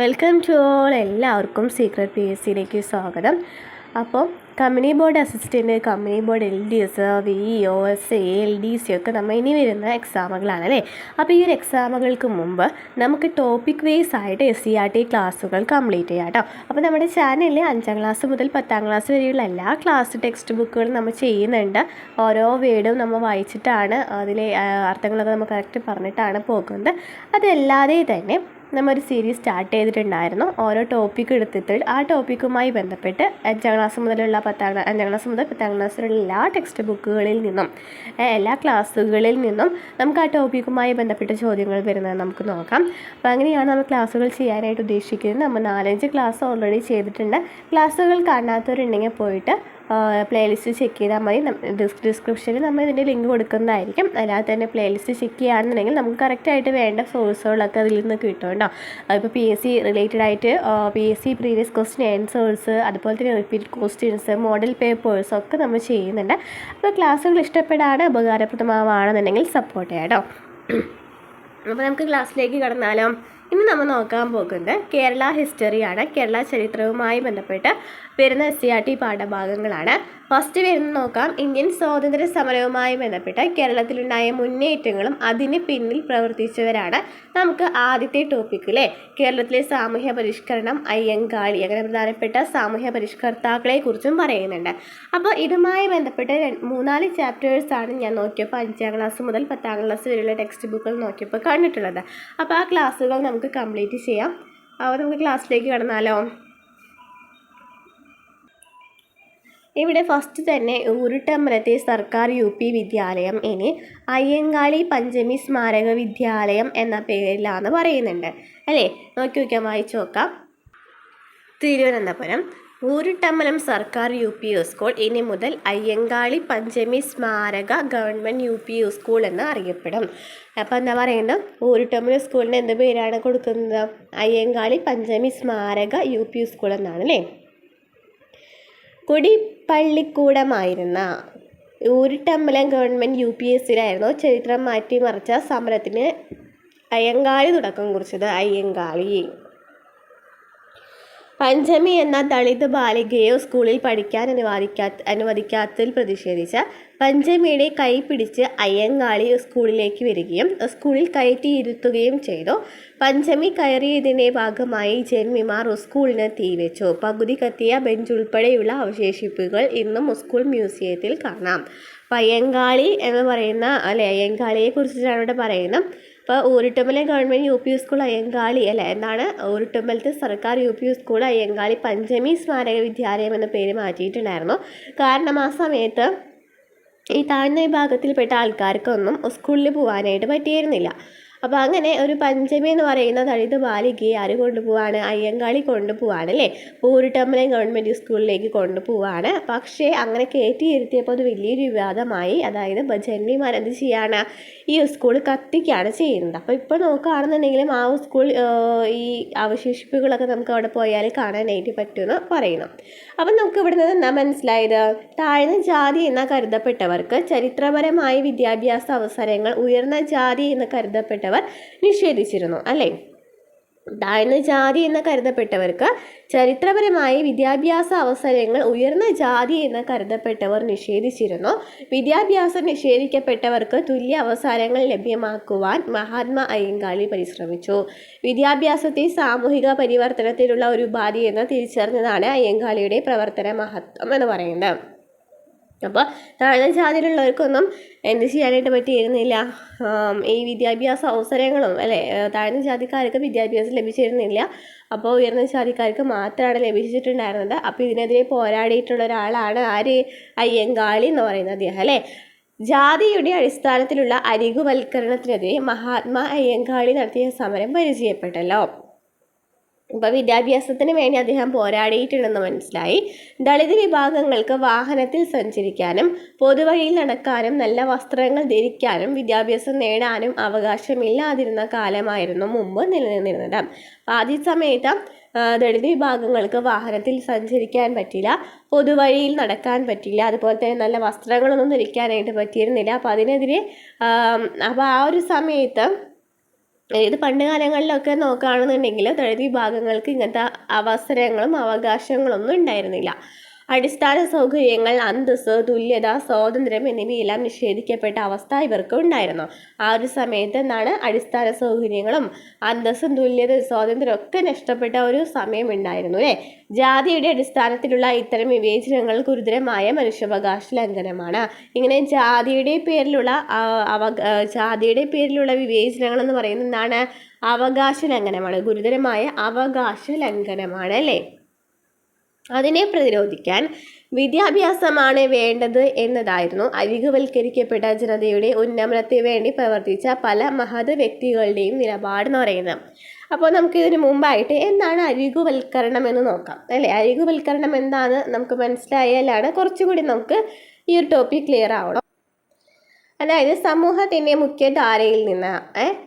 Welcome to all എല്ലാവർക്കും secret P S സിയിലേക്ക് സ്വാഗതം. അപ്പോൾ company board assistant company board L D S V O S L D C ഒക്കെ നമ്മൾ ഇനി വരുന്ന എക്സാമുകളാണ് അല്ലേ? അപ്പോൾ ഈ ഒരു എക്സാമുകൾക്ക് മുമ്പ് നമുക്ക് ടോപ്പിക് വൈസ് ആയിട്ട് എസ് സി ആർ ടി ക്ലാസ്സുകൾ കംപ്ലീറ്റ് ചെയ്യാം കേട്ടോ. അപ്പോൾ നമ്മുടെ ചാനലിൽ അഞ്ചാം ക്ലാസ് മുതൽ പത്താം ക്ലാസ് വരെയുള്ള എല്ലാ ക്ലാസ് ടെക്സ്റ്റ് ബുക്കുകളും നമ്മൾ ചെയ്യുന്നുണ്ട്. ഓരോ വേർഡും നമ്മൾ വായിച്ചിട്ടാണ് അതിലെ അർത്ഥങ്ങളൊക്കെ നമ്മൾ കറക്റ്റ് പറഞ്ഞിട്ടാണ് പോകുന്നത്. അതല്ലാതെ തന്നെ നമ്മൾ ഒരു സീരീസ് സ്റ്റാർട്ട് ചെയ്തിട്ടുണ്ടായിരുന്നു. ഓരോ ടോപ്പിക് എടുത്തിട്ട് ആ ടോപ്പിക്കുമായി ബന്ധപ്പെട്ട് അഞ്ചാം ക്ലാസ് മുതലുള്ള പത്താം ക്ലാസ് അഞ്ചാം ക്ലാസ് മുതൽ പത്താം ക്ലാസ് വരെയുള്ള എല്ലാ ടെക്സ്റ്റ് ബുക്കുകളിൽ നിന്നും എല്ലാ ക്ലാസ്സുകളിൽ നിന്നും നമുക്ക് ആ ടോപ്പിക്കുമായി ബന്ധപ്പെട്ട ചോദ്യങ്ങൾ വരുന്നത് നമുക്ക് നോക്കാം. അപ്പോൾ അങ്ങനെയാണ് നമ്മൾ ക്ലാസ്സുകൾ ചെയ്യാനായിട്ട് ഉദ്ദേശിക്കുന്നത്. നമ്മൾ നാലഞ്ച് ക്ലാസ് ഓൾറെഡി ചെയ്തിട്ടുണ്ട്. ക്ലാസ്സുകൾ കാണാത്തവരുണ്ടെങ്കിൽ പോയിട്ട് പ്ലേലിസ്റ്റ് ചെക്ക് ചെയ്താൽ മതി. ഡിസ്ക്രിപ്ഷനിൽ നമ്മൾ ഇതിന്റെ ലിങ്ക് കൊടുക്കുന്നതായിരിക്കും. അല്ലാതെ തന്നെ പ്ലേലിസ്റ്റ് ചെക്ക് ചെയ്യുകയാണെന്നുണ്ടെങ്കിൽ നമുക്ക് കറക്റ്റായിട്ട് വേണ്ട സോഴ്സുകളൊക്കെ അതിൽ നിന്ന് കിട്ടും കേട്ടോ. ഇപ്പോൾ പി എസ് സി റിലേറ്റഡ് ആയിട്ട് P S C previous question answers അതുപോലെ തന്നെ റിപ്പീറ്റ് ക്വസ്റ്റ്യൻസ് മോഡൽ പേപ്പേഴ്സ് ഒക്കെ നമ്മൾ ചെയ്യുന്നുണ്ട്. അപ്പോൾ ക്ലാസ്സുകൾ ഇഷ്ടപ്പെടാണ് ഉപകാരപ്രദമാവുകയാണെന്നുണ്ടെങ്കിൽ സപ്പോർട്ട് ചെയ്യാം കേട്ടോ. അപ്പോൾ നമുക്ക് ക്ലാസ്സിലേക്ക് കടന്നാലോ? ഇന്ന് നമ്മൾ നോക്കാൻ പോകുന്നത് കേരള ഹിസ്റ്ററിയാണ് കേരള ചരിത്രവുമായി ബന്ധപ്പെട്ട് വരുന്ന എസ് സി ആർ ടി പാഠഭാഗങ്ങളാണ്. ഫസ്റ്റ് വരുന്ന നോക്കാം. ഇന്ത്യൻ സ്വാതന്ത്ര്യ സമരവുമായി ബന്ധപ്പെട്ട് കേരളത്തിലുണ്ടായ മുന്നേറ്റങ്ങളും അതിന് പിന്നിൽ പ്രവർത്തിച്ചവരാണ് നമുക്ക് ആദ്യത്തെ ടോപ്പിക്കിലെ കേരളത്തിലെ സാമൂഹ്യ പരിഷ്കരണം അയ്യങ്കാളി അങ്ങനെ പ്രധാനപ്പെട്ട സാമൂഹ്യ പരിഷ്കർത്താക്കളെ കുറിച്ചും പറയുന്നുണ്ട്. അപ്പോൾ ഇതുമായി ബന്ധപ്പെട്ട് മൂന്നാൽ ചാപ്റ്റേഴ്സാണ് ഞാൻ നോക്കിയപ്പോൾ അഞ്ചാം ക്ലാസ് മുതൽ പത്താം ക്ലാസ് വരെയുള്ള ടെക്സ്റ്റ് ബുക്കുകൾ നോക്കിയപ്പോൾ കണ്ടിട്ടുള്ളത്. അപ്പോൾ ആ ക്ലാസ്സുകൾ നമുക്ക് കംപ്ലീറ്റ് ചെയ്യാം. അപ്പോൾ നമുക്ക് ക്ലാസ്സിലേക്ക് കടന്നാലോ? ഇവിടെ ഫസ്റ്റ് തന്നെ ഊരുട്ടമ്പലത്തെ സർക്കാർ യു പി വിദ്യാലയം ഇനി അയ്യങ്കാളി പഞ്ചമി സ്മാരക വിദ്യാലയം എന്ന പേരിലാണ് പറയുന്നുണ്ട്. അല്ലേ? നോക്കി നോക്കാം വായിച്ചു നോക്കാം തിരുവനന്തപുരം. ഊരുട്ടമ്പലം സർക്കാർ യു പി യു സ്കൂൾ ഇനി മുതൽ Ayyankali Panchami Smaraka government U P U school എന്ന് അറിയപ്പെടും. അപ്പോൾ എന്താ പറയുന്നത് ഊരുട്ടമ്പലം സ്കൂളിന് എന്ത് പേരാണ് കൊടുക്കുന്നത്? അയ്യങ്കാളി പഞ്ചമി സ്മാരക യു പി യു സ്കൂൾ എന്നാണ് അല്ലേ കൊടിപ്പള്ളിക്കൂടമായിരുന്ന Ooruttambalam government U P S സിയിലായിരുന്നു ചരിത്രം മാറ്റിമറിച്ച സമരത്തിന് അയ്യങ്കാളി തുടക്കം കുറിച്ചത്. അയ്യങ്കാളി. പഞ്ചമി എന്ന ദളിത് ബാലികയെ സ്കൂളിൽ പഠിക്കാൻ അനുവാദിക്കാ അനുവദിക്കാത്തതിൽ പ്രതിഷേധിച്ച പഞ്ചമിയുടെ കൈ പിടിച്ച് അയ്യങ്കാളി സ്കൂളിലേക്ക് വരികയും സ്കൂളിൽ കയറ്റിയിരുത്തുകയും ചെയ്തു. പഞ്ചമി കയറിയതിന്റെ ഭാഗമായി ജന്മിമാർ സ്കൂളിന് തീവച്ചു പകുതി കത്തിയ ബെഞ്ച് ഉൾപ്പെടെയുള്ള അവശേഷിപ്പുകൾ ഇന്നും സ്കൂൾ മ്യൂസിയത്തിൽ കാണാം. പയ്യങ്കാളി എന്ന് പറയുന്ന അല്ലെ അയ്യങ്കാളിയെ കുറിച്ചിട്ടാണ് ഇവിടെ പറയുന്നത്. ഇപ്പോൾ ഊരുട്ടുമ്പലെ government U P school Ayyankali അല്ലേ? എന്നാണ് ഊരുട്ടമ്പലത്തെ സർക്കാർ U P school Ayyankali Panchami Smaraka വിദ്യാലയം എന്ന പേര് മാറ്റിയിട്ടുണ്ടായിരുന്നു. കാരണം ആ സമയത്ത് ഈ താഴ്ന്ന വിഭാഗത്തിൽപ്പെട്ട ആൾക്കാർക്കൊന്നും സ്കൂളിൽ പോകാനായിട്ട് പറ്റിയിരുന്നില്ല. അപ്പോൾ അങ്ങനെ ഒരു പഞ്ചമി എന്ന് പറയുന്ന ദളിത് ബാലികയെ ആര് കൊണ്ടുപോവാണ്? അയ്യങ്കാളി കൊണ്ടുപോവാണ് അല്ലേ? പൂരിട്ടമ്പലം ഗവൺമെന്റ് സ്കൂളിലേക്ക് കൊണ്ടുപോവാണ്. പക്ഷേ അങ്ങനെ കയറ്റിയിരുത്തിയപ്പോൾ അത് വലിയൊരു വിവാദമായി. അതായത് ജന്മിമാർ എന്ത് ചെയ്യാണ്? ഈ സ്കൂൾ കത്തിക്കുകയാണ് ചെയ്യുന്നത്. അപ്പോൾ ഇപ്പോൾ നോക്കുകയാണെന്നുണ്ടെങ്കിലും ആ സ്കൂൾ ഈ അവശേഷിപ്പുകളൊക്കെ നമുക്ക് അവിടെ പോയാൽ കാണാനായിട്ട് പറ്റുമെന്ന് പറയുന്നു. അപ്പം നമുക്ക് ഇവിടെ നിന്ന് എന്താ മനസ്സിലായത്? താഴ്ന്ന ജാതി എന്ന കരുതപ്പെട്ടവർക്ക് ചരിത്രപരമായ വിദ്യാഭ്യാസ അവസരങ്ങൾ ഉയർന്ന ജാതി എന്ന് കരുതപ്പെട്ടവർ നിഷേധിച്ചിരുന്നു അല്ലേ? താഴ്ന്ന ജാതി എന്ന് കരുതപ്പെട്ടവർക്ക് ചരിത്രപരമായി വിദ്യാഭ്യാസ അവസരങ്ങൾ ഉയർന്ന ജാതി എന്ന് കരുതപ്പെട്ടവർ നിഷേധിച്ചിരുന്നു. വിദ്യാഭ്യാസം നിഷേധിക്കപ്പെട്ടവർക്ക് തുല്യ അവസരങ്ങൾ ലഭ്യമാക്കുവാൻ മഹാത്മാ അയ്യങ്കാളി പരിശ്രമിച്ചു. വിദ്യാഭ്യാസത്തെ സാമൂഹിക പരിവർത്തനത്തിലുള്ള ഒരു ഉപാധി എന്ന് തിരിച്ചറിഞ്ഞതാണ് അയ്യങ്കാളിയുടെ പ്രവർത്തന മഹത്വം എന്ന് പറയുന്നത്. അപ്പോൾ താഴ്ന്ന ജാതിയിലുള്ളവർക്കൊന്നും എന്ത് ചെയ്യാനായിട്ട് പറ്റിയിരുന്നില്ല. ഈ വിദ്യാഭ്യാസ അവസരങ്ങളും അല്ലേ താഴ്ന്ന ജാതിക്കാർക്ക് വിദ്യാഭ്യാസം ലഭിച്ചിരുന്നില്ല. അപ്പോൾ ഉയർന്ന ജാതിക്കാർക്ക് മാത്രമാണ് ലഭിച്ചിട്ടുണ്ടായിരുന്നത്. അപ്പോൾ ഇതിനെതിരെ പോരാടിയിട്ടുള്ള ഒരാളാണ് ആര്? അയ്യങ്കാളി എന്ന് പറയുന്നത് അദ്ദേഹം അല്ലേ? ജാതിയുടെ അടിസ്ഥാനത്തിലുള്ള അരികുവൽക്കരണത്തിനെതിരെ മഹാത്മാ അയ്യങ്കാളി നടത്തിയ സമരം പരിചയപ്പെട്ടല്ലോ. അപ്പോൾ വിദ്യാഭ്യാസത്തിന് വേണ്ടി അദ്ദേഹം പോരാടിയിട്ടുണ്ടെന്ന് മനസ്സിലായി. ദളിത് വിഭാഗങ്ങൾക്ക് വാഹനത്തിൽ സഞ്ചരിക്കാനും പൊതുവഴിയിൽ നടക്കാനും നല്ല വസ്ത്രങ്ങൾ ധരിക്കാനും വിദ്യാഭ്യാസം നേടാനും അവകാശമില്ലാതിരുന്ന കാലമായിരുന്നു മുമ്പ് നിലനിന്നിരുന്നത്. ആദ്യ സമയത്ത് ദളിത് വിഭാഗങ്ങൾക്ക് വാഹനത്തിൽ സഞ്ചരിക്കാൻ പറ്റില്ല പൊതുവഴിയിൽ നടക്കാൻ പറ്റില്ല അതുപോലെ തന്നെ നല്ല വസ്ത്രങ്ങളൊന്നും ധരിക്കാനായിട്ട് പറ്റിയിരുന്നില്ല. അപ്പോൾ അതിനെതിരെ അപ്പോൾ ആ ഒരു സമയത്ത് ഇത് പണ്ട് കാലങ്ങളിലൊക്കെ നോക്കുകയാണെന്നുണ്ടെങ്കിൽ തൊഴിൽ വിഭാഗങ്ങൾക്ക് ഇങ്ങനത്തെ അവസരങ്ങളും അവകാശങ്ങളൊന്നും ഉണ്ടായിരുന്നില്ല. അടിസ്ഥാന സൗകര്യങ്ങൾ അന്തസ്സ് തുല്യത സ്വാതന്ത്ര്യം എന്നിവയെല്ലാം നിഷേധിക്കപ്പെട്ട അവസ്ഥ ഇവർക്ക് ഉണ്ടായിരുന്നു. ആ ഒരു സമയത്ത് എന്താണ് അടിസ്ഥാന സൗകര്യങ്ങളും അന്തസ്സും തുല്യത സ്വാതന്ത്ര്യം ഒക്കെ നഷ്ടപ്പെട്ട ഒരു സമയം ഉണ്ടായിരുന്നു അല്ലേ? ജാതിയുടെ അടിസ്ഥാനത്തിലുള്ള ഇത്തരം വിവേചനങ്ങൾ ഗുരുതരമായ മനുഷ്യാവകാശ ലംഘനമാണ്. ഇങ്ങനെ ജാതിയുടെ പേരിലുള്ള അവ ജാതിയുടെ പേരിലുള്ള വിവേചനങ്ങൾ എന്ന് പറയുന്നത് എന്താണ്? അവകാശ ലംഘനമാണ്. ഗുരുതരമായ അവകാശ ലംഘനമാണ് അല്ലേ? അതിനെ പ്രതിരോധിക്കാൻ വിദ്യാഭ്യാസമാണ് വേണ്ടത് എന്നതായിരുന്നു. അരികുവൽക്കരിക്കപ്പെട്ട ജനതയുടെ ഉന്നമനത്തിന് വേണ്ടി പ്രവർത്തിച്ച പല മഹത് വ്യക്തികളുടെയും നിലപാട് എന്ന് പറയുന്നത്. അപ്പോൾ നമുക്ക് മുമ്പായിട്ട് എന്താണ് അരികുവൽക്കരണം എന്ന് നോക്കാം. അല്ലേ? അരികുവൽക്കരണം എന്താണ്? നമുക്ക് മനസ്സിലായാലാണ് കുറച്ചുകൂടി നമുക്ക് ഈ ഒരു ടോപ്പിക് ക്ലിയർ ആവണം. അതായത് സമൂഹത്തിന്റെ മുഖ്യധാരയിൽ നിന്ന്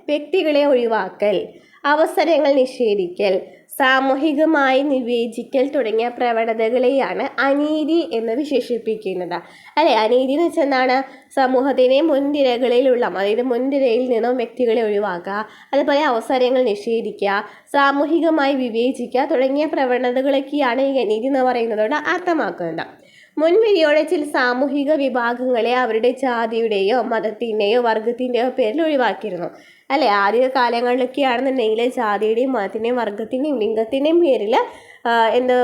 വ്യക്തികളെ ഒഴിവാക്കൽ അവസരങ്ങൾ നിഷേധിക്കൽ സാമൂഹികമായി നിവേചിക്കൽ തുടങ്ങിയ പ്രവണതകളെയാണ് അനീതി എന്ന് വിശേഷിപ്പിക്കുന്നത്. അല്ലെ? അനീതി എന്ന് വെച്ചാൽ എന്താണ്? സമൂഹത്തിനെ മുൻനിരകളിലുള്ള അതായത് മുൻനിരയിൽ നിന്നും വ്യക്തികളെ ഒഴിവാക്കുക അതുപോലെ അവസരങ്ങൾ നിഷേധിക്കുക സാമൂഹികമായി വിവേചിക്കുക തുടങ്ങിയ പ്രവണതകളൊക്കെയാണ് ഈ അനീതി എന്ന് പറയുന്നതോട് അർത്ഥമാക്കുന്നത്. മുൻവിധിയോടെ ചില സാമൂഹിക വിഭാഗങ്ങളെ അവരുടെ ജാതിയുടെയോ മതത്തിന്റെയോ വർഗത്തിന്റെയോ പേരിൽ ഒഴിവാക്കിയിരുന്നു. അല്ലേ? ആദ്യ കാലങ്ങളിലൊക്കെ ആണെന്നുണ്ടെങ്കിൽ ജാതിയുടെയും മതത്തിന്റെയും വർഗത്തിന്റെയും ലിംഗത്തിന്റെയും പേരിൽ എന്ത്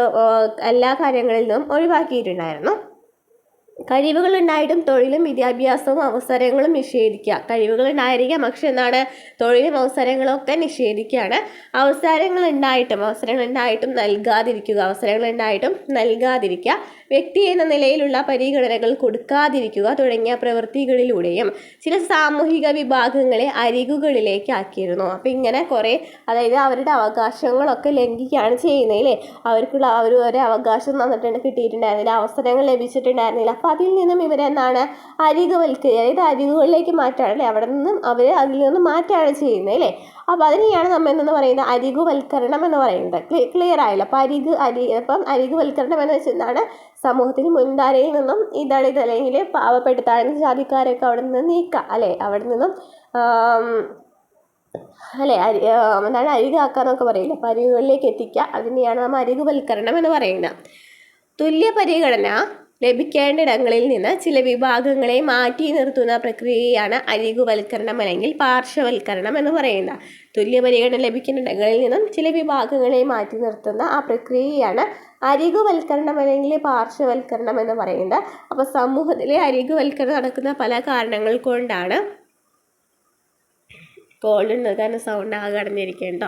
എല്ലാ കാര്യങ്ങളിൽ നിന്നും ഒഴിവാക്കിയിട്ടുണ്ടായിരുന്നു. കഴിവുകൾ ഉണ്ടായിട്ടും തൊഴിലും വിദ്യാഭ്യാസവും അവസരങ്ങളും നിഷേധിക്കുക. കഴിവുകൾ ഉണ്ടായിരിക്കാം പക്ഷെ എന്താണ്? തൊഴിലും അവസരങ്ങളും ഒക്കെ നിഷേധിക്കുകയാണ്. അവസരങ്ങൾ ഉണ്ടായിട്ടും അവസരങ്ങൾ ഉണ്ടായിട്ടും നൽകാതിരിക്കുക അവസരങ്ങൾ ഉണ്ടായിട്ടും നൽകാതിരിക്കുക. വ്യക്തി എന്ന നിലയിലുള്ള പരിഗണനകൾ കൊടുക്കാതിരിക്കുക തുടങ്ങിയ പ്രവൃത്തികളിലൂടെയും ചില സാമൂഹിക വിഭാഗങ്ങളെ അരികുകളിലേക്ക് ആക്കിയിരുന്നു. അപ്പം ഇങ്ങനെ കുറേ അതായത് അവരുടെ അവകാശങ്ങളൊക്കെ ലംഘിക്കുകയാണ് ചെയ്യുന്നത് അവർക്കുള്ള ആ ഒരു അവകാശം തന്നിട്ടുണ്ട് കിട്ടിയിട്ടുണ്ടായിരുന്നില്ല അവസരങ്ങൾ ലഭിച്ചിട്ടുണ്ടായിരുന്നില്ല. അപ്പം അതിൽ നിന്നും ഇവരെന്താണ് അരികുവൽക്ക അതായത് അരികുകളിലേക്ക് മാറ്റുകയാണ് അല്ലേ അവിടെ നിന്നും അവർ അതിൽ നിന്നും മാറ്റുകയാണ് ചെയ്യുന്നത് അല്ലേ? അപ്പോൾ അതിനെയാണ് നമ്മൾ എന്തെന്ന് പറയുന്നത്? അരികുവൽക്കരണം എന്ന് പറയുന്നത്. ക്ലിയർ ആയില്ല. അപ്പം അരിക് അരി അപ്പം അരികുവൽക്കരണം എന്ന് വെച്ചാൽ എന്താണ്? സമൂഹത്തിന് മുൻധാരയിൽ നിന്നും ഈ ദളിത് അല്ലെങ്കിൽ പാവപ്പെടുത്താഴ്ന്ന ജാതിക്കാരൊക്കെ അവിടെ നിന്ന് നീക്കുക അല്ലേ? അവിടെ നിന്നും അല്ലേ? അരി എന്താണ് അരികാക്കുക എന്നൊക്കെ പറയില്ല? അപ്പം അരികുകളിലേക്ക് എത്തിക്കുക. അതിനെയാണ് നമ്മൾ അരികുവൽക്കരണം എന്ന് പറയുന്നത്. തുല്യ പരിഗണന ലഭിക്കേണ്ട ഇടങ്ങളിൽ നിന്ന് ചില വിഭാഗങ്ങളെ മാറ്റി നിർത്തുന്ന പ്രക്രിയയാണ് അരികുവൽക്കരണം അല്ലെങ്കിൽ പാർശ്വവൽക്കരണം എന്ന് പറയുന്നത്. തുല്യ പരിഗണന ലഭിക്കേണ്ട ഇടങ്ങളിൽ നിന്നും ചില വിഭാഗങ്ങളെ മാറ്റി നിർത്തുന്ന ആ പ്രക്രിയയാണ് അരികുവൽക്കരണം അല്ലെങ്കിൽ പാർശ്വവൽക്കരണം എന്ന് പറയുന്നത്. അപ്പോൾ സമൂഹത്തിലെ അരികുവൽക്കരണം നടക്കുന്ന പല കാരണങ്ങൾ കൊണ്ടാണ് കോൾഡ് കാരണം സൗണ്ട് ആകെ അടഞ്ഞിരിക്കേണ്ടോ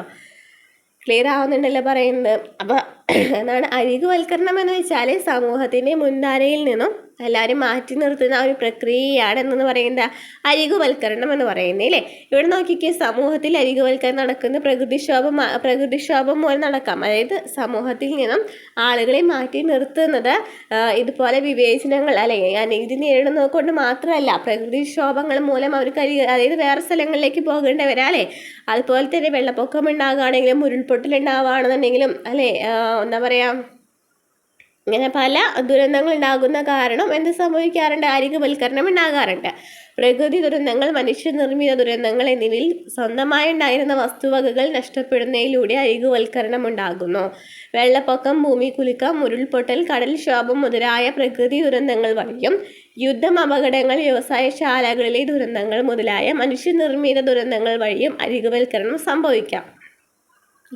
ക്ലിയർ ആവുന്നുണ്ടല്ലോ പറയുന്നത്. അപ്പോൾ എന്താണ് അരികുവൽക്കരണം എന്ന് വെച്ചാൽ സമൂഹത്തിന്റെ മുൻധാരയിൽ നിന്നും എല്ലാവരും മാറ്റി നിർത്തുന്ന ഒരു പ്രക്രിയയാണ് എന്ന് പറയുന്നത്. അരികുവൽക്കരണം എന്ന് പറയുന്നത് അല്ലേ? ഇവിടെ നോക്കിക്കേ സമൂഹത്തിൽ അരികുവൽക്കരണം നടക്കുന്ന പ്രകൃതിക്ഷോഭം പ്രകൃതിക്ഷോഭം മൂലം നടക്കാം. അതായത് സമൂഹത്തിൽ നിന്നും ആളുകളെ മാറ്റി നിർത്തുന്നത് ഇതുപോലെ വിവേചനങ്ങൾ അല്ലെങ്കിൽ അനീതി നേരിടുന്നത് കൊണ്ട് മാത്രമല്ല പ്രകൃതിക്ഷോഭങ്ങൾ മൂലം അവർക്ക് അരി അതായത് വേറെ സ്ഥലങ്ങളിലേക്ക് പോകേണ്ടി അല്ലേ? അതുപോലെ തന്നെ വെള്ളപ്പൊക്കം ഉണ്ടാകുകയാണെങ്കിലും ഉരുൾപൊട്ടൽ ഉണ്ടാവുകയാണെന്നുണ്ടെങ്കിലും അല്ലേ എന്താ പറയുക ഇങ്ങനെ പല ദുരന്തങ്ങൾ ഉണ്ടാകുന്ന കാരണം എന്ത് സംഭവിക്കാറുണ്ട്? ആരോഗ്യവൽക്കരണം ഉണ്ടാകാറുണ്ട്. പ്രകൃതി ദുരന്തങ്ങൾ മനുഷ്യനിർമ്മിത ദുരന്തങ്ങൾ എന്നിവയിൽ സ്വന്തമായി ഉണ്ടായിരുന്ന വസ്തുവകകൾ നഷ്ടപ്പെടുന്നതിലൂടെ അരികുവൽക്കരണം ഉണ്ടാകുന്നു. വെള്ളപ്പൊക്കം ഭൂമികുലുക്കം ഉരുൾപൊട്ടൽ കടൽക്ഷോഭം മുതലായ പ്രകൃതി ദുരന്തങ്ങൾ വഴിയും യുദ്ധം അപകടങ്ങൾ വ്യവസായശാലകളിലെ ദുരന്തങ്ങൾ മുതലായ മനുഷ്യനിർമ്മിത ദുരന്തങ്ങൾ വഴിയും അരികുവൽക്കരണം സംഭവിക്കാം.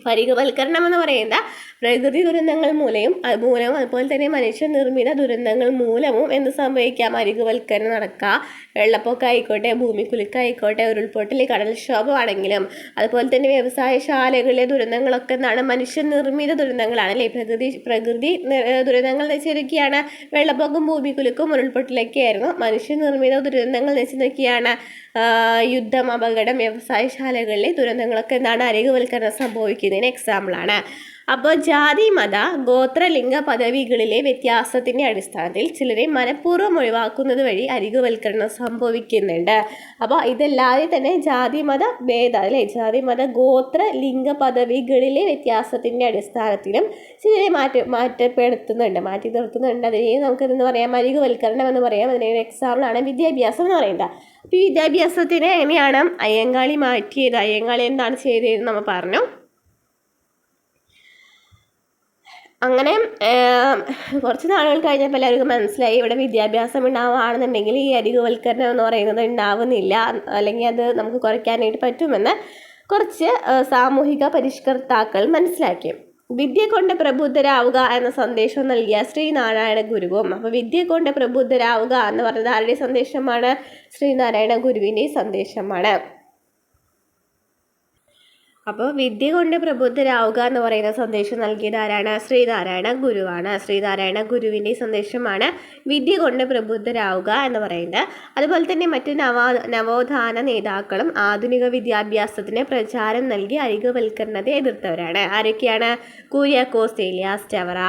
പരികവൽക്കരണം എന്ന് പറയുന്ന പ്രകൃതി ദുരന്തങ്ങൾ മൂലയും മൂലവും അതുപോലെ തന്നെ മനുഷ്യ നിർമ്മിത ദുരന്തങ്ങൾ മൂലവും എന്ത് സംഭവിക്കാം? അരികുവൽക്കരണം നടക്കുക വെള്ളപ്പൊക്കം ആയിക്കോട്ടെ ഭൂമിക്കുലുക്കായിക്കോട്ടെ ഉരുൾപൊട്ടൽ കടൽക്ഷോഭമാണെങ്കിലും അതുപോലെ തന്നെ വ്യവസായശാലകളിലെ ദുരന്തങ്ങളൊക്കെ എന്താണ്? മനുഷ്യ നിർമ്മിത ദുരന്തങ്ങളാണ് അല്ലേ? പ്രകൃതി പ്രകൃതി ദുരന്തങ്ങൾ എന്ന് വെച്ച് നോക്കിയാണ് വെള്ളപ്പൊക്കം ഭൂമിക്കുലുക്കും ഉരുൾപൊട്ടലൊക്കെ ആയിരുന്നു. മനുഷ്യനിർമ്മിത ദുരന്തങ്ങൾ എന്ന് യുദ്ധം അപകടം വ്യവസായശാലകളിലെ ദുരന്തങ്ങളൊക്കെ എന്താണ്? അരികുവൽക്കരണം സംഭവിക്കുന്നതിന് എക്സാമ്പിളാണ് അപ്പോൾ ജാതി മത ഗോത്രലിംഗ പദവികളിലെ വ്യത്യാസത്തിന്റെ അടിസ്ഥാനത്തിൽ ചിലരെ മനഃപൂർവം ഒഴിവാക്കുന്നത് വഴി അരികുവൽക്കരണം സംഭവിക്കുന്നുണ്ട്. അപ്പോൾ ഇതല്ലാതെ തന്നെ ജാതി മത ഭേദ അല്ലേ? ജാതി മത ഗോത്ര ലിംഗ പദവികളിലെ വ്യത്യാസത്തിന്റെ അടിസ്ഥാനത്തിലും ചിലരെ മാറ്റി മാറ്റപ്പെടുത്തുന്നുണ്ട്. മാറ്റി നിർത്തുന്നുണ്ട്. അതിനെ നമുക്ക് എന്ന് പറയാം. അരികുവൽക്കരണം എന്ന് പറയാം. അതിനെ ഒരു എക്സാമ്പിളാണ് വിദ്യാഭ്യാസം എന്ന് പറയുന്നത് അപ്പോൾ ഈ വിദ്യാഭ്യാസത്തിന് എങ്ങനെയാണ് അയ്യങ്കാളി മാറ്റിയത്? അയ്യങ്കാളി എന്താണ് ചെയ്തതെന്ന് നമ്മൾ പറഞ്ഞു. അങ്ങനെ കുറച്ച് നാളുകൾ കഴിഞ്ഞപ്പോൾ എല്ലാവർക്കും മനസ്സിലായി ഇവിടെ വിദ്യാഭ്യാസം ഉണ്ടാവുകയാണെന്നുണ്ടെങ്കിൽ ഈ അരികുവൽക്കരണം എന്ന് പറയുന്നത് ഉണ്ടാവുന്നില്ല. അല്ലെങ്കിൽ അത് നമുക്ക് കുറയ്ക്കാനായിട്ട് പറ്റുമെന്ന് കുറച്ച് സാമൂഹിക പരിഷ്കർത്താക്കൾ മനസ്സിലാക്കി. വിദ്യ കൊണ്ട് പ്രബുദ്ധരാവുക എന്ന സന്ദേശം നൽകിയ ശ്രീനാരായണ ഗുരുവും. അപ്പോൾ വിദ്യ കൊണ്ട് പ്രബുദ്ധരാവുക എന്ന് പറഞ്ഞത് ആരുടെ സന്ദേശമാണ്? ശ്രീനാരായണ ഗുരുവിന്റെ സന്ദേശമാണ്. അപ്പോൾ വിദ്യ കൊണ്ട് പ്രബുദ്ധരാവുക എന്ന് പറയുന്ന സന്ദേശം നൽകിയത് ആരാണ് ശ്രീനാരായണ ഗുരുവാണ്. ശ്രീനാരായണ ഗുരുവിന്റെ സന്ദേശമാണ് വിദ്യ കൊണ്ട് പ്രബുദ്ധരാവുക എന്ന് പറയുന്നത്. അതുപോലെ തന്നെ മറ്റ് നവ നവോത്ഥാന നേതാക്കളും ആധുനിക വിദ്യാഭ്യാസത്തിന് പ്രചാരം നൽകി അരികവൽക്കരണത്തെ എതിർത്തവരാണ്. ആരൊക്കെയാണ്? കുര്യാക്കോസ് ഏലിയാസ് ചവറ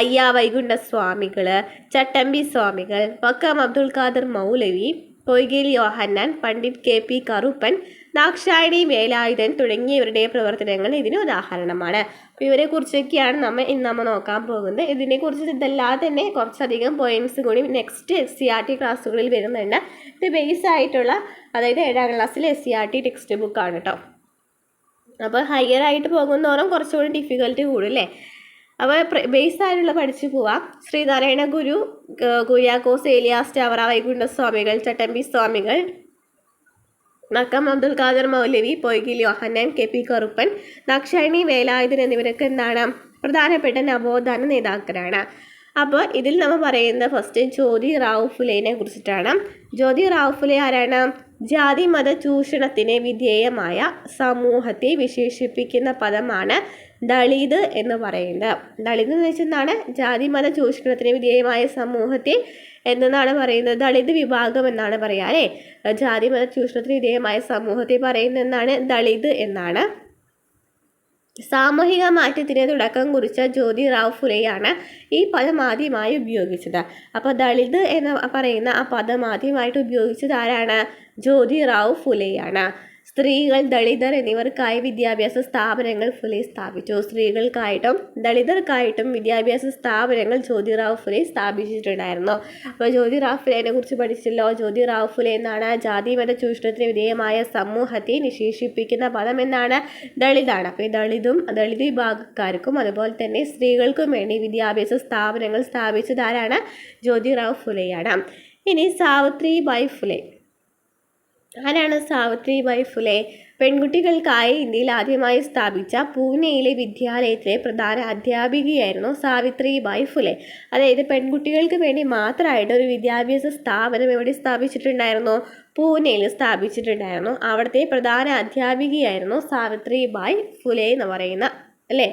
അയ്യ വൈകുണ്ഠ സ്വാമികൾ ചട്ടമ്പി സ്വാമികൾ വക്കാം അബ്ദുൽ ഖാദർ മൗലവി പൊയ്കേൽ യോഹന്നാൻ പണ്ഡിറ്റ് കെ പി കറുപ്പൻ ദാക്ഷായണി വേലായുധൻ തുടങ്ങിയവരുടെ പ്രവർത്തനങ്ങൾ ഇതിന് ഉദാഹരണമാണ്. അപ്പോൾ ഇവരെ കുറിച്ചൊക്കെയാണ് നമ്മൾ ഇന്ന് നമ്മൾ നോക്കാൻ പോകുന്നത്. ഇതിനെക്കുറിച്ച് ഇതല്ലാതെ തന്നെ കുറച്ചധികം പോയിന്റ്സ് കൂടി next S C R T ക്ലാസ്സുകളിൽ വരുന്നുണ്ട്. ഇത് ബേസ് ആയിട്ടുള്ള അതായത് ഏഴാം ക്ലാസ്സിലെ S C R T text ബുക്കാണ് കേട്ടോ അപ്പോൾ ഹയർ ആയിട്ട് പോകുന്നതോറും കുറച്ചുകൂടി ഡിഫിക്കൽട്ടി കൂടും അല്ലേ അപ്പോൾ ബേസ് ആയിട്ടുള്ള പഠിച്ചു പോവാം. ശ്രീനാരായണ ഗുരു കുര്യാക്കോസ് ഏലിയാസ് ടവറ വൈകുണ്ഠ സ്വാമികൾ ചട്ടമ്പി സ്വാമികൾ നക്കം അബ്ദുൽ ഖാദർ മൗലവി പൊയ്കിൽ യോഹന്നാൻ കെ പി കറുപ്പൻ നക്ഷണി വേലായുധൻ എന്നിവരൊക്കെ എന്താണ് പ്രധാനപ്പെട്ട നവോത്ഥാന നേതാക്കളാണ്. അപ്പോൾ ഇതിൽ നമ്മൾ പറയുന്നത് ഫസ്റ്റ് ജ്യോതി റാവു ഫുലേനെ കുറിച്ചിട്ടാണ്. ജ്യോതി റാവു ഫുലെ ആരാണ്? ജാതി മത ചൂഷണത്തിന് വിധേയമായ സമൂഹത്തെ വിശേഷിപ്പിക്കുന്ന പദമാണ് ദളിത് എന്ന് പറയുന്നത്. ദളിത് എന്ന് വെച്ചെന്നാണ് ജാതി മത ചൂഷണത്തിന് വിധേയമായ സമൂഹത്തെ എന്നാണ് പറയുന്നത്? ദളിത് വിഭാഗം എന്നാണ് പറയുക അല്ലേ? ജാതി മത ചൂഷണത്തിന് വിധേയമായ സമൂഹത്തെ പറയുന്ന എന്നാണ് ദളിത് എന്നാണ്. സാമൂഹിക മാറ്റത്തിന് തുടക്കം കുറിച്ച ജ്യോതി റാവ് ഫുലെയാണ് ഈ പദം ആദ്യമായി ഉപയോഗിച്ചത്. അപ്പോൾ ദളിത് എന്ന് പറയുന്ന ആ പദം ആദ്യമായിട്ട് ഉപയോഗിച്ചത് ആരാണ്? ജ്യോതി റാവ് ഫുലെയാണ്. സ്ത്രീകൾ ദളിതർ എന്നിവർക്കായി വിദ്യാഭ്യാസ സ്ഥാപനങ്ങൾ ഫുലെ സ്ഥാപിച്ചു. സ്ത്രീകൾക്കായിട്ടും ദളിതർക്കായിട്ടും വിദ്യാഭ്യാസ സ്ഥാപനങ്ങൾ ജ്യോതിറാവ് ഫുലെ സ്ഥാപിച്ചിട്ടുണ്ടായിരുന്നു. അപ്പോൾ ജ്യോതിറാവ് ഫുലേനെ കുറിച്ച് പഠിച്ചല്ലോ. ജ്യോതിറാവ് ഫുലെ എന്നാണ് ജാതിമത ചൂഷണത്തിന് വിധേയമായ സമൂഹത്തെ നിശേഷിപ്പിക്കുന്ന പദം എന്നാണ് ദളിതാണ്. അപ്പോൾ ഈ ദളിതും ദളിത് വിഭാഗക്കാർക്കും അതുപോലെ തന്നെ സ്ത്രീകൾക്കും വേണ്ടി വിദ്യാഭ്യാസ സ്ഥാപനങ്ങൾ സ്ഥാപിച്ചതാരാണ് ജ്യോതി ജ്യോതിറാവ് ഫുലെയാണ്. ഇനി സാവിത്രി ബൈ ഫുലെ. ആരാണ് സാവിത്രി ബൈ ഫുലെ? പെൺകുട്ടികൾക്കായി ഇന്ത്യയിൽ ആദ്യമായി സ്ഥാപിച്ച പൂനെയിലെ വിദ്യാലയത്തിലെ പ്രധാന അധ്യാപികയായിരുന്നു സാവിത്രി ബൈ ഫുലെ. അതായത് പെൺകുട്ടികൾക്ക് വേണ്ടി മാത്രമായിട്ട് ഒരു വിദ്യാഭ്യാസ സ്ഥാപനം എവിടെ സ്ഥാപിച്ചിട്ടുണ്ടായിരുന്നു? പൂനെയിൽ സ്ഥാപിച്ചിട്ടുണ്ടായിരുന്നു. അവിടുത്തെ പ്രധാന അധ്യാപികയായിരുന്നു സാവിത്രി ബായ് ഫുലെ എന്ന് പറയുന്ന അല്ലേ?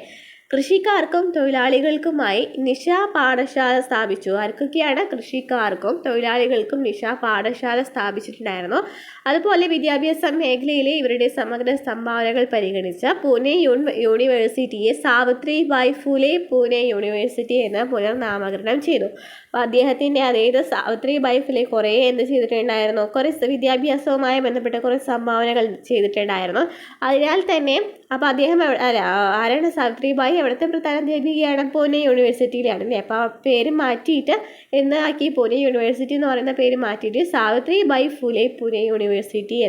കൃഷിക്കാർക്കും തൊഴിലാളികൾക്കുമായി നിശ പാഠശാല സ്ഥാപിച്ചു. ആർക്കൊക്കെയാണ് കൃഷിക്കാർക്കും തൊഴിലാളികൾക്കും നിശ പാഠശാല സ്ഥാപിച്ചിട്ടുണ്ടായിരുന്നു? അതുപോലെ വിദ്യാഭ്യാസ മേഖലയിലെ ഇവരുടെ സമഗ്ര സംഭാവനകൾ പരിഗണിച്ച പൂനെ യൂണിവേഴ്സിറ്റിയെ സാവിത്രിബായി ഫുലെ പൂനെ യൂണിവേഴ്സിറ്റി എന്ന് പുനർനാമകരണം ചെയ്തു. അപ്പോൾ അദ്ദേഹത്തിന്റെ അതായത് സാവിത്രിബായി ഫുലെ കുറേ എന്ത് ചെയ്തിട്ടുണ്ടായിരുന്നു? കുറേ വിദ്യാഭ്യാസവുമായി ബന്ധപ്പെട്ട കുറേ സംഭാവനകൾ ചെയ്തിട്ടുണ്ടായിരുന്നു. അതിനാൽ തന്നെ അപ്പോൾ അദ്ദേഹം അല്ല ആരാണ് സാവിത്രിബായി അവിടുത്തെ പ്രധാന അധ്യാപികയാണ് പൂനെ യൂണിവേഴ്സിറ്റിയിലാണ് അല്ലേ? അപ്പോൾ ആ പേര് മാറ്റിയിട്ട് എന്നാക്കി പൂനെ യൂണിവേഴ്സിറ്റി എന്ന് പറയുന്ന പേര് മാറ്റിയിട്ട് സാവിത്രി ബൈ ഫുലെ പൂനെ യൂണിവേഴ്സിറ്റി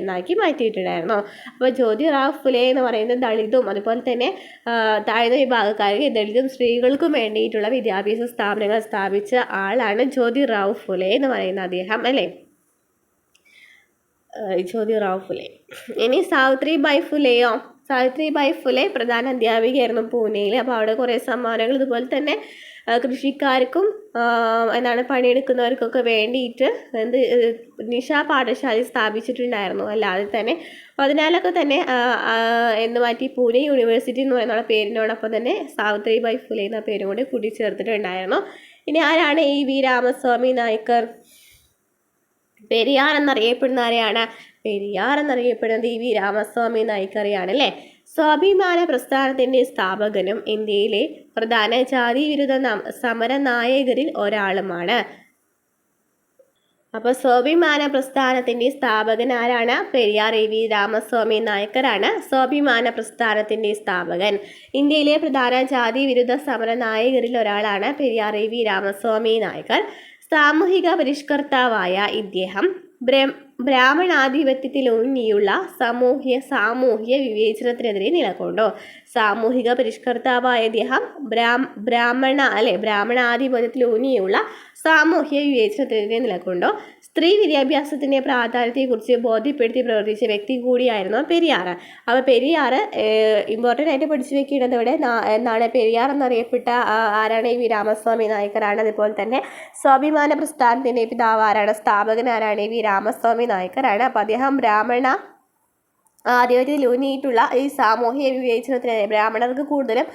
എന്നാക്കി മാറ്റിയിട്ടുണ്ടായിരുന്നു അപ്പോൾ ജ്യോതി റാവ് ഫുലെ എന്ന് പറയുന്ന ദളിതും അതുപോലെ തന്നെ താഴ്ന്ന വിഭാഗക്കാർക്ക് ദളിതും സ്ത്രീകൾക്കും വേണ്ടിയിട്ടുള്ള വിദ്യാഭ്യാസ സ്ഥാപനങ്ങൾ സ്ഥാപിച്ച ആളാണ് ജ്യോതി റാവ് ഫുലെ എന്ന് പറയുന്ന അദ്ദേഹം അല്ലേ? ജ്യോതി റാവ് ഫുലെ ഇനി സാവിത്രി ബൈ ഫുലെയോ? സാവിത്രിബായി ഫുലെ പ്രധാന അധ്യാപികയായിരുന്നു പൂനെയിൽ അപ്പോൾ അവിടെ കുറേ സമ്മാനങ്ങൾ ഇതുപോലെ തന്നെ കൃഷിക്കാർക്കും എന്താണ് പണിയെടുക്കുന്നവർക്കൊക്കെ വേണ്ടിയിട്ട് എന്ത് നിഷ പാഠശാല സ്ഥാപിച്ചിട്ടുണ്ടായിരുന്നു. അല്ലാതെ തന്നെ അതിനാലൊക്കെ തന്നെ എന്ന് മാറ്റി പൂനെ യൂണിവേഴ്സിറ്റി എന്ന് പറയുന്ന പേരിനോടൊപ്പം തന്നെ സാവിത്രിബായി ഫുലെ എന്ന പേരും കൂടി കൂട്ടിച്ചേർത്തിട്ടുണ്ടായിരുന്നു. ഇനി ആരാണ് ഇ വി രാമസ്വാമി നായ്ക്കർ? പെരിയാർ എന്നറിയപ്പെടുന്ന ആരെയാണ്? പെരിയാർ എന്നറിയപ്പെടുന്നത് ദേവി രാമസ്വാമി നായ്ക്കറിയാണ് അല്ലേ സ്വാഭിമാന പ്രസ്ഥാനത്തിന്റെ സ്ഥാപകനും ഇന്ത്യയിലെ പ്രധാന ജാതി വിരുദ്ധ സമര നായകരിൽ ഒരാളുമാണ്. അപ്പോൾ സ്വാഭിമാന പ്രസ്ഥാനത്തിന്റെ സ്ഥാപകൻ ആരാണ്? പെരിയാർ എ വി രാമസ്വാമി നായക്കരാണ് സ്വാഭിമാന പ്രസ്ഥാനത്തിന്റെ സ്ഥാപകൻ. ഇന്ത്യയിലെ പ്രധാന ജാതി വിരുദ്ധ സമര നായകരിൽ ഒരാളാണ് പെരിയാർ എ വി രാമസ്വാമി നായക്കർ സാമൂഹിക പരിഷ്കർത്താവായ ഇദ്ദേഹം. ബ്രാഹ്മണാധിപത്യത്തിലൂന്നിയുള്ള സാമൂഹ്യ സാമൂഹ്യ വിവേചനത്തിനെതിരെ നിലകൊണ്ടു. സാമൂഹിക പരിഷ്കർത്താവായ ബ്രാഹ്മ ബ്രാഹ്മണ അല്ലെ ബ്രാഹ്മണാധിപത്യത്തിലൂന്നിയുള്ള സാമൂഹ്യ വിവേചനത്തിനെതിരെ നിലകൊണ്ടു. സ്ത്രീ വിദ്യാഭ്യാസത്തിന്റെ പ്രാധാന്യത്തെക്കുറിച്ച് ബോധ്യപ്പെടുത്തി പ്രവർത്തിച്ച വ്യക്തി കൂടിയായിരുന്നു പെരിയാർ. അപ്പോൾ പെരിയാർ ഇമ്പോർട്ടന്റ് ആയിട്ട് പഠിച്ചു വെക്കേണ്ടത് ഇവിടെ എന്താണ്? പെരിയാർ എന്നറിയപ്പെട്ട ആരാണ് ഈ വി രാമസ്വാമി നായക്കറാണ് അതുപോലെ തന്നെ സ്വാഭിമാന പ്രസ്ഥാനത്തിന്റെ പിതാവ് ആരാണ്? ഈ വി. രാമസ്വാമി നായക്കറാണ് അപ്പോൾ അദ്ദേഹം ബ്രാഹ്മണ ആദ്യമായിട്ട് ഊന്നിയിട്ടുള്ള ഈ സാമൂഹിക വിവേചനത്തിനെതിരെ ബ്രാഹ്മണർക്ക് കൂടുതലും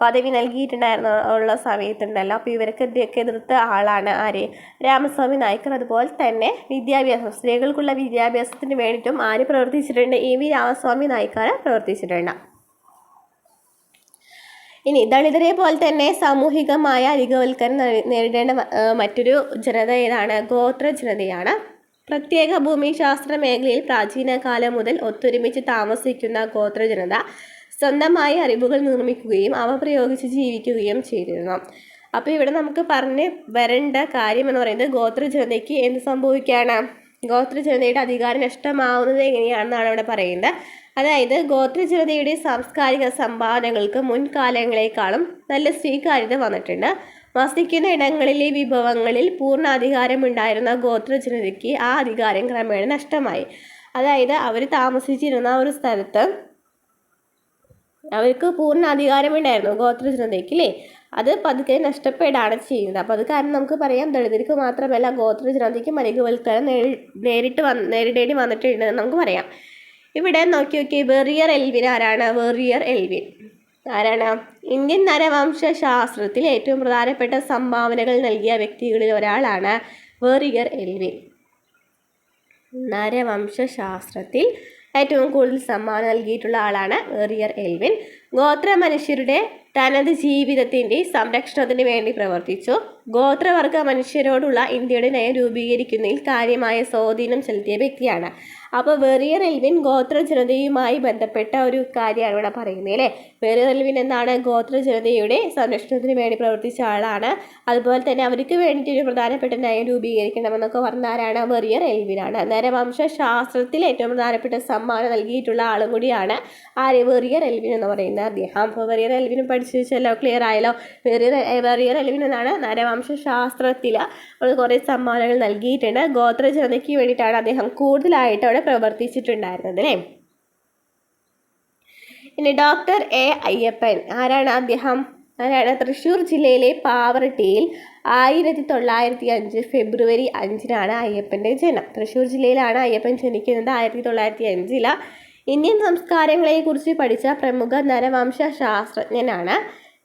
പദവി നൽകിയിട്ടുണ്ടായിരുന്ന ഉള്ള സമയത്തുണ്ടല്ലോ. അപ്പോൾ ഇവർക്ക് ഇതിയൊക്കെ എതിർത്ത ആളാണ് ആര്? രാമസ്വാമി നായ്ക്കർ അതുപോലെ തന്നെ വിദ്യാഭ്യാസം സ്ത്രീകൾക്കുള്ള വിദ്യാഭ്യാസത്തിന് വേണ്ടിയിട്ടും ആര് പ്രവർത്തിച്ചിട്ടുണ്ട്? എ വി രാമസ്വാമി നായ്ക്കർ പ്രവർത്തിച്ചിട്ടുണ്ട്. ഇനി ദളിതരെ പോലെ തന്നെ സാമൂഹികമായ അധികവൽക്കരണം നേ- നേരിടേണ്ട മറ്റൊരു ജനത ഏതാണ്? ഗോത്ര ജനതയാണ്. പ്രത്യേക ഭൂമിശാസ്ത്ര മേഖലയിൽ പ്രാചീന കാലം മുതൽ ഒത്തൊരുമിച്ച് താമസിക്കുന്ന ഗോത്ര ജനത. സ്വന്തമായി അറിവുകൾ നിർമ്മിക്കുകയും അവ പ്രയോഗിച്ച് ജീവിക്കുകയും ചെയ്തിരുന്നു. അപ്പോൾ ഇവിടെ നമുക്ക് പറഞ്ഞ് വരേണ്ട കാര്യം എന്ന് പറയുന്നത് ഗോത്ര ജനതയ്ക്ക് എന്ത് സംഭവിക്കുകയാണ് ഗോത്ര ജനതയുടെ അധികാരം നഷ്ടമാവുന്നത് എങ്ങനെയാണെന്നാണ് അവിടെ പറയുന്നത്. അതായത് ഗോത്ര ജനതയുടെ സാംസ്കാരിക സംഭാവനകൾക്ക് മുൻകാലങ്ങളെക്കാളും നല്ല സ്വീകാര്യത വന്നിട്ടുണ്ട്. വസിക്കുന്ന ഇടങ്ങളിലെ വിഭവങ്ങളിൽ പൂർണ അധികാരമുണ്ടായിരുന്ന ഗോത്ര ജനതയ്ക്ക് ആ അധികാരം ക്രമേണ നഷ്ടമായി. അതായത് അവർ താമസിച്ചിരുന്ന ഒരു സ്ഥലത്ത് അവർക്ക് പൂർണ അധികാരമുണ്ടായിരുന്നു ഗോത്ര ജനതയ്ക്ക് അല്ലേ അത് പതുക്കെ നഷ്ടപ്പെടുകയാണ് ചെയ്യുന്നത്. അപ്പോൾ അത് കാരണം നമുക്ക് പറയാം ദളിതർക്ക് മാത്രമല്ല ഗോത്ര ജനതയ്ക്ക് മലികവൽക്കരണം നേരി നേരിട്ട് വന്ന് നേരിടേണ്ടി വന്നിട്ടുണ്ട് നമുക്ക് പറയാം. ഇവിടെ നോക്കി നോക്കി വെറിയർ എൽവിൻ ആരാണ്? വെറിയർ എൽവിൻ. ആരാണ്? ഇന്ത്യൻ നരവംശ ശാസ്ത്രത്തിൽ ഏറ്റവും പ്രധാനപ്പെട്ട സംഭാവനകൾ നൽകിയ വ്യക്തികളിൽ ഒരാളാണ് വെറിയർ എൽവിൻ. നരവംശാസ്ത്രത്തിൽ ഏറ്റവും കൂടുതൽ സമ്മാനം നൽകിയിട്ടുള്ള ആളാണ് റിയർ എൽവിൻ ഗോത്ര മനുഷ്യരുടെ തനത് ജീവിതത്തിന്റെ സംരക്ഷണത്തിന് വേണ്ടി പ്രവർത്തിച്ചു. ഗോത്രവർഗ മനുഷ്യരോടുള്ള ഇന്ത്യയുടെ നയം രൂപീകരിക്കുന്നതിൽ കാര്യമായ സ്വാധീനം ചെലുത്തിയ വ്യക്തിയാണ്. അപ്പോൾ വെറിയർ എൽവിൻ ഗോത്ര ജനതയുമായി ബന്ധപ്പെട്ട ഒരു കാര്യമാണ് ഇവിടെ പറയുന്നത് അല്ലേ? വെറിയർ എൽവിൻ എന്നാണ് ഗോത്ര ജനതയുടെ സംരക്ഷണത്തിന് വേണ്ടി പ്രവർത്തിച്ച ആളാണ്. അതുപോലെ തന്നെ അവർക്ക് വേണ്ടിയിട്ട് ഒരു പ്രധാനപ്പെട്ട നയം രൂപീകരിക്കണമെന്നൊക്കെ പറഞ്ഞ ആരാണ്? വെറിയർ എൽവിനാണ് നരവംശ ഏറ്റവും പ്രധാനപ്പെട്ട സമ്മാനം നൽകിയിട്ടുള്ള ആളും കൂടിയാണ് ആര്? വെറിയർ എൽവിൻ എന്ന് പറയുന്നത് അദ്ദേഹം. അപ്പോൾ വെറിയർ എൽവിനും പഠിച്ചു വെച്ചല്ലോ ക്ലിയർ ആയല്ലോ. വേറെ വേറെ റെലിവിനാണ് എന്നാണ് നരവംശ ശാസ്ത്രത്തിൽ കുറേ സമ്മാനങ്ങൾ നൽകിയിട്ടുണ്ട്. ഗോത്ര ജനതയ്ക്ക് വേണ്ടിയിട്ടാണ് അദ്ദേഹം കൂടുതലായിട്ട് അവിടെ പ്രവർത്തിച്ചിട്ടുണ്ടായിരുന്നത് അല്ലേ? പിന്നെ ഡോക്ടർ എ അയ്യപ്പൻ. ആരാണ് അദ്ദേഹം? ആരാണ്? തൃശ്ശൂർ ജില്ലയിലെ പാവറട്ടിയിൽ ആയിരത്തി തൊള്ളായിരത്തി അഞ്ച് ഫെബ്രുവരി അഞ്ചിനാണ് അയ്യപ്പന്റെ ജനം. തൃശ്ശൂർ ജില്ലയിലാണ് അയ്യപ്പൻ ജനിക്കുന്നത് ആയിരത്തി തൊള്ളായിരത്തി അഞ്ചിൽ ഇന്ത്യൻ സംസ്കാരങ്ങളെക്കുറിച്ച് പഠിച്ച പ്രമുഖ നരവംശ ശാസ്ത്രജ്ഞനാണ്